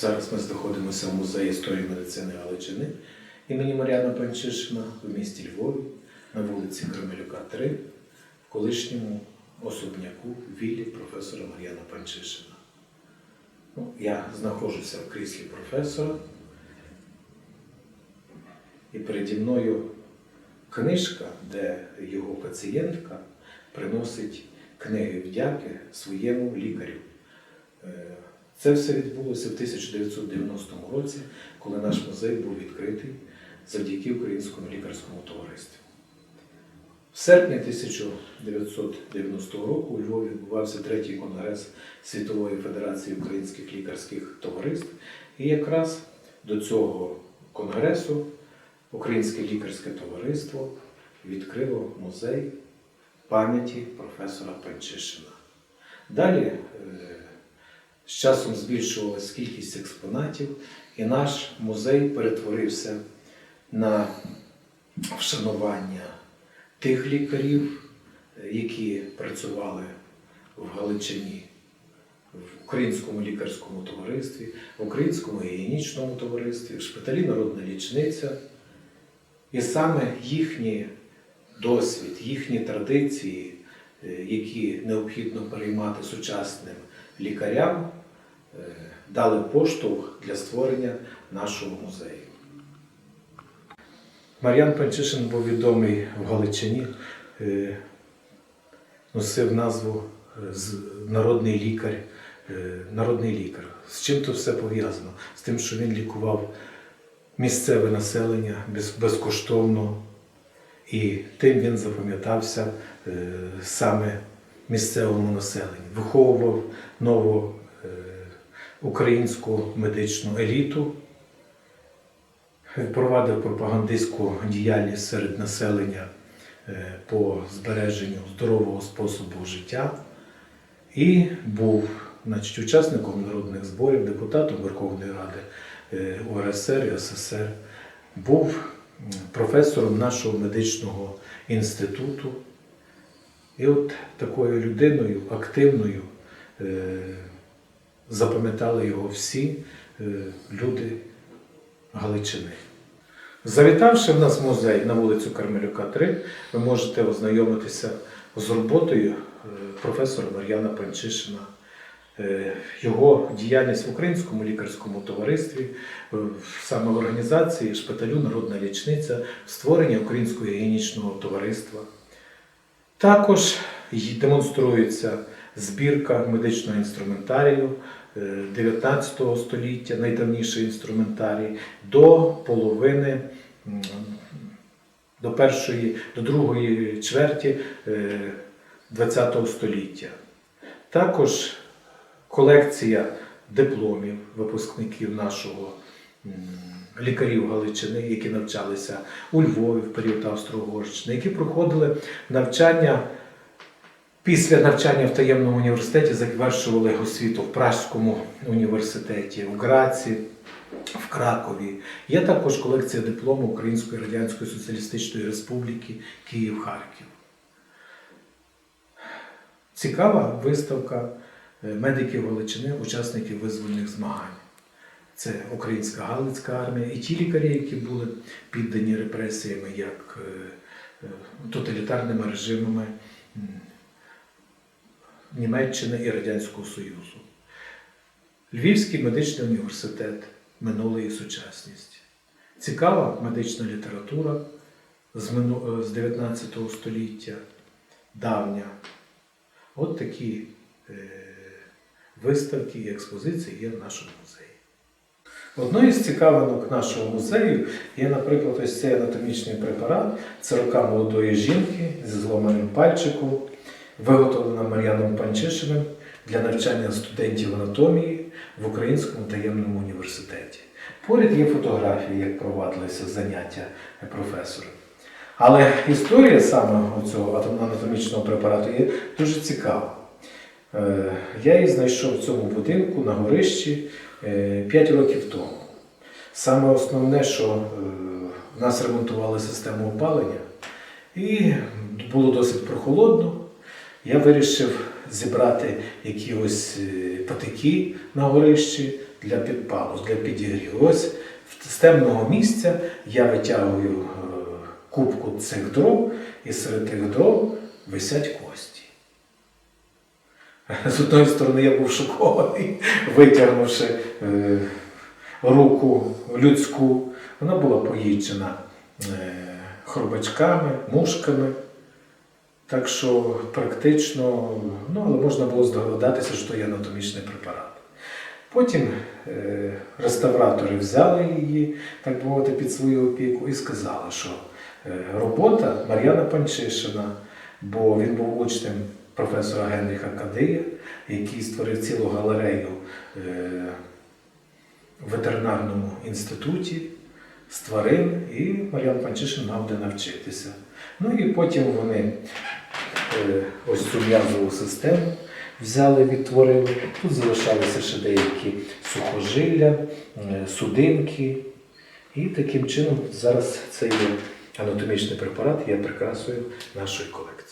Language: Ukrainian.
Зараз ми знаходимося в музеї історії медицини Галичини імені Мар'яна Панчишина в місті Львові на вулиці Кремелюка, 3, в колишньому особняку віллі професора Мар'яна Панчишина. Ну, я знаходжуся в кріслі професора, і переді мною книжка, де його пацієнтка приносить книги вдяки своєму лікарю. Це все відбулося в 1990 році, коли наш музей був відкритий завдяки Українському лікарському товариству. В серпні 1990 року у Львові відбувався третій конгрес Світової Федерації українських лікарських товариств. І якраз до цього конгресу Українське лікарське товариство відкрило музей пам'яті професора Панчишина. Далі е, з часом збільшувалась кількість експонатів, і наш музей перетворився на вшанування тих лікарів, які працювали в Галичині, в Українському лікарському товаристві, в Українському гігієнічному товаристві, в шпиталі Народна лічниця. І саме їхній досвід, їхні традиції, е, які необхідно переймати сучасним лікарям, дали поштовх для створення нашого музею. Мар'ян Панчишин був відомий в Галичині, е, носив назву е, народний лікар. е, Народний лікар. З чим то все пов'язано? З тим, що він лікував місцеве населення безкоштовно, і тим він запам'ятався е, саме місцевому населенню. Виховував нову е, українську медичну еліту, провадив пропагандистську діяльність серед населення е, по збереженню здорового способу життя. І був значить, учасником народних зборів, депутатом Верховної Ради е, УРСР і СССР, був професором нашого медичного інституту. І от такою людиною активною е, запам'ятали його всі е, люди Галичини. Завітавши в нас музей на вулицю Кармелюка 3, ви можете ознайомитися з роботою е, професора Мар'яна Панчишина, е, його діяльність в Українському лікарському товаристві, саме в організації шпиталю Народна лічниця, створення Українського гігієнічного товариства. Також демонструється збірка медичного інструментарію е, 19 століття, найдавніший інструментарій, до половини, до першої, до другої чверті е, 20 століття. Також колекція дипломів випускників нашого лікарів Галичини, які навчалися у Львові в період Австро-Угорщини, які проходили навчання. Після навчання в таємному університеті завершували освіту в Пражському університеті, в Граці, в Кракові. Є також колекція диплому Української Радянської Соціалістичної Республіки Київ-Харків. Цікава виставка е, медиків Галичини, учасників визвольних змагань. Це Українська Галицька армія і ті лікарі, які були піддані репресіями як е, е, тоталітарними режимами Німеччини і Радянського Союзу. Львівський медичний університет минуле і сучасність. Цікава медична література з 19 століття, давня. От такі е, виставки і експозиції є в нашому музеї. Одною з цікавинок нашого музею є, наприклад, ось цей анатомічний препарат. Це рука молодої жінки зі зломаним пальчиком, виготовлена Мар'яном Панчишиним для навчання студентів анатомії в Українському таємному університеті. Поряд є фотографії, як провадилися заняття професора. Але історія саме цього анатомічного препарату є дуже цікава. Е, Я її знайшов в цьому будинку на горищі 5 років тому. Саме основне, що е, в нас ремонтували систему опалення, і було досить прохолодно. Я вирішив зібрати якісь е, патики на горищі, для підпалу, для підігріву. Ось з темного місця я витягую е, кубку цих дров, і серед тих дров висять кості. З одної сторони, я був шокований, витягнувши е, руку людську. Вона була поїджена хробачками, мушками. Так що практично, ну, але можна було здогадатися, що є анатомічний препарат. Потім е, реставратори взяли її, так мовити, під свою опіку і сказали, що е, робота Мар'яна Панчишина, бо він був учнем професора Генріха Кадия, який створив цілу галерею е, в ветеринарному інституті з тварин, і Мар'ян Панчишин мав де навчитися. Ну і потім вони ось цю м'язову систему взяли, відтворили. Тут залишалися ще деякі сухожилля, е, судинки. І таким чином зараз цей анатомічний препарат є прикрасою нашої колекції.